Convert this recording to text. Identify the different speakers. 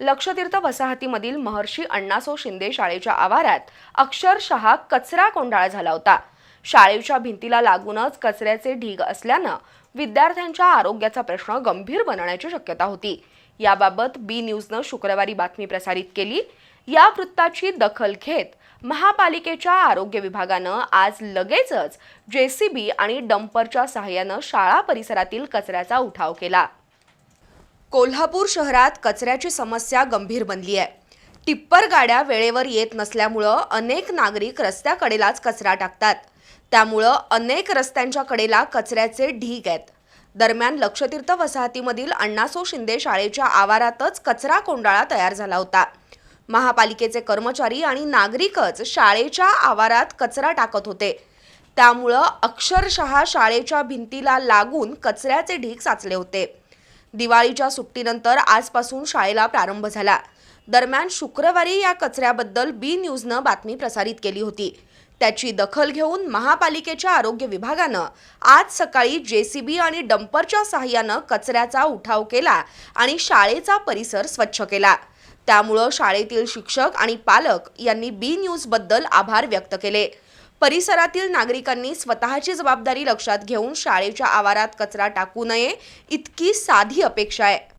Speaker 1: लक्षतीर्थ वसाहतीमधील महर्षी अण्णासो शिंदे शाळेच्या आवारात अक्षरशः कचरा कोंडाळा झाला होता. शाळेच्या भिंतीला लागूनच कचऱ्याचे ढीग असल्यानं विद्यार्थ्यांच्या आरोग्याचा प्रश्न गंभीर बनण्याची शक्यता होती. याबाबत बी न्यूजनं शुक्रवारी बातमी प्रसारित केली. या वृत्ताची दखल घेत महापालिकेच्या आरोग्य विभागानं आज लगेचच जेसीबी आणि डंपरच्या सहाय्यानं शाळा परिसरातील कचऱ्याचा उठाव केला. कोल्हापूर शहरात कचऱ्याची समस्या गंभीर बनली आहे. टिप्पर गाड्या वेळेवर येत नसल्यामुळं अनेक नागरिक रस्त्याकडेलाच कचरा टाकतात. त्यामुळं अनेक रस्त्यांच्या कडेला कचऱ्याचे ढीग आहेत. दरम्यान लक्षतीर्थ वसाहतीमधील अण्णासो शिंदे शाळेच्या आवारातच कचरा कोंडाळा तयार झाला होता. महापालिकेचे कर्मचारी आणि नागरिकच शाळेच्या आवारात कचरा टाकत होते. त्यामुळं अक्षरशः शाळेच्या भिंतीला लागून कचऱ्याचे ढीग साचले होते. दिवाळीच्या सुट्टीनंतर आजपासून शाळेला प्रारंभ झाला. दरम्यान शुक्रवारी या कचऱ्याबद्दल बी न्यूजनं बातमी प्रसारित केली होती. त्याची दखल घेऊन महापालिकेच्या आरोग्य विभागानं आज सकाळी जेसीबी आणि डंपरच्या सहाय्यानं कचऱ्याचा उठाव केला आणि शाळेचा परिसर स्वच्छ केला. त्यामुळं शाळेतील शिक्षक आणि पालक यांनी बी न्यूजबद्दल आभार व्यक्त केले. परिसरातील नागरिकांनी स्वतःची जबाबदारी लक्षात घेऊन शाळेच्या आवारात कचरा टाकू नये इतकी साधी अपेक्षा आहे.